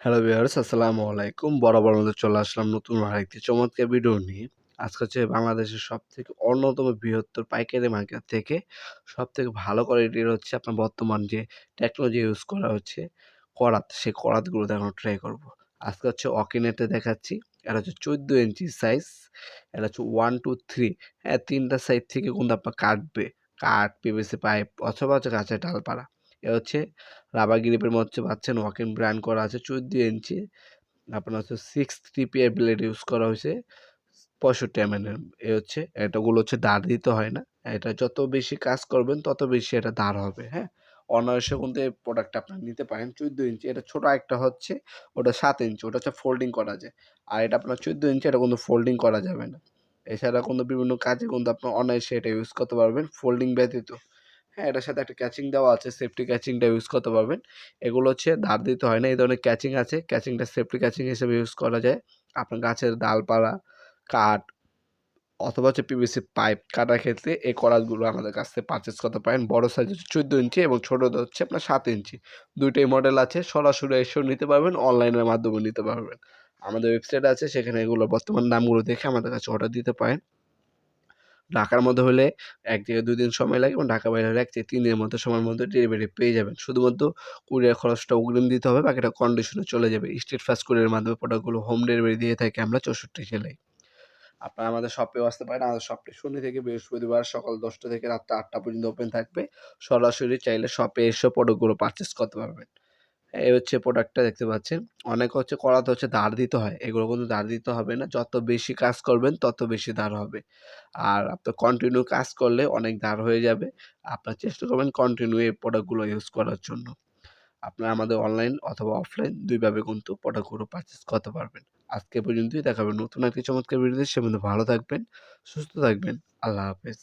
Hello viewers আসসালামু আলাইকুম। বরাবর মতো চলে আসলাম নতুন আরেকটি চমৎকার ভিডিও নিয়ে। আজকে হচ্ছে বাংলাদেশের সব থেকে অন্যতম বৃহত্তর পাইকারি মার্কেট থেকে সব থেকে ভালো কোয়ালিটির হচ্ছে আপনার বর্তমান যে টেকনোলজি ইউজ করা হচ্ছে, করাত। সেই করাতগুলো দেখানো ট্রাই করব। আজকে হচ্ছে অকিনেটে দেখাচ্ছি। এটা হচ্ছে চোদ্দ ইঞ্চি সাইজ এটা হচ্ছে ওয়ান টু থ্রি হ্যাঁ তিনটা সাইজ থেকে কিন্তু আপনার কাটবে। কাঠ পিভিসি পাইপ অথবা হচ্ছে গাছের ডালপাড়া এ হচ্ছে রাবার গ্রিপের মধ্যে পাচ্ছেন ওয়াকিং ব্র্যান্ড করা আছে চোদ্দ ইঞ্চি। আপনার হচ্ছে সিক্স টিপিআই ব্লেড ইউজ করা হয়েছে। পঁয়ষট্টি এম এ হচ্ছে। এটাগুলো হচ্ছে দাঁড় দিতে হয় না। এটা যত বেশি কাজ করবেন, তত বেশি এটা দাঁড় হবে হ্যাঁ? অনায়াসে কিন্তু এই প্রোডাক্ট আপনার নিতে পারেন চোদ্দ ইঞ্চি। এটা ছোটো একটা হচ্ছে, ওটা সাত ইঞ্চি, ওটা হচ্ছে ফোল্ডিং করা যায়। আর এটা আপনার চোদ্দ ইঞ্চি, এটা কিন্তু ফোল্ডিং করা যাবে না। এছাড়া কোনো বিভিন্ন কাজে কিন্তু আপনার অনায়াসে এটা ইউজ করতে পারবেন ফোল্ডিং ব্যতীত। হ্যাঁ এটার সাথে একটা ক্যাচিং দেওয়া আছে সেফটি ক্যাচিংটা ইউজ করতে পারবেন এগুলো হচ্ছে ধার দিতে হয় না, এই ধরনের ক্যাচিং আছে ক্যাচিংটা সেফটি ক্যাচিং হিসেবে ইউজ করা যায়। আপনার গাছের ডালপালা, কাঠ, অথবা হচ্ছে পিভিসি পাইপ কাটার ক্ষেত্রে এই করাতগুলো আমাদের কাছ থেকে পারচেস করতে পারেন। বড় সাইজ হচ্ছে চোদ্দ ইঞ্চি এবং ছোটোটা হচ্ছে আপনার সাত ইঞ্চি। দুইটাই মডেল আছে, সরাসরি এসেও নিতে পারবেন অনলাইনের মাধ্যমে নিতে পারবেন। আমাদের ওয়েবসাইট আছে, সেখানে এগুলো বর্তমান দামগুলো দেখে আমাদের কাছে অর্ডার দিতে পারেন। ঢাকার মধ্যে হলে এক থেকে দুই দিন সময় লাগে এবং ঢাকা বাইরে হলে এক থেকে তিন দিনের মধ্যে সময়ের মধ্যে ডেলিভারি পেয়ে যাবেন। শুধুমাত্র কুরিয়ার খরচটা অগ্রিম দিতে হবে, বাকিটা কন্ডিশনে চলে যাবে। স্টেট ফাস্ট কুরিয়ার মাধ্যমে প্রোডাক্টগুলো হোম ডেলিভারি দিয়ে থাকি আমরা চৌষট্টি জেলায়। আপনারা আমাদের শপেও আসতে পারেন। আমাদের শপটি শনি থেকে বৃহস্পতিবার সকাল দশটা থেকে রাত্রে আটটা পর্যন্ত ওপেন থাকবে। সরাসরি চাইলে শপে এসে প্রোডাক্টগুলো পারচেস করতে পারবেন। এই হচ্ছে প্রোডাক্টটা দেখতে পাচ্ছেন। অনেক হচ্ছে করাতে হচ্ছে দাঁড় দিতে হয়। এগুলো কিন্তু দাঁড় দিতে হবে না। যত বেশি কাজ করবেন, তত বেশি দাঁড় হবে। আর আপনার কন্টিনিউ কাজ করলে অনেক দাঁড় হয়ে যাবে। আপনার চেষ্টা করবেন কন্টিনিউ এই প্রোডাক্টগুলো ইউজ করার জন্য। আপনারা আমাদের অনলাইন অথবা অফলাইন দুইভাবে কিন্তু প্রোডাক্টগুলো পারচেস করতে পারবেন। আজকে পর্যন্তই দেখাবেন নতুন একটি চমৎকার ভিডিওতে সে ভালো থাকবেন, সুস্থ থাকবেন। আল্লাহ হাফেজ।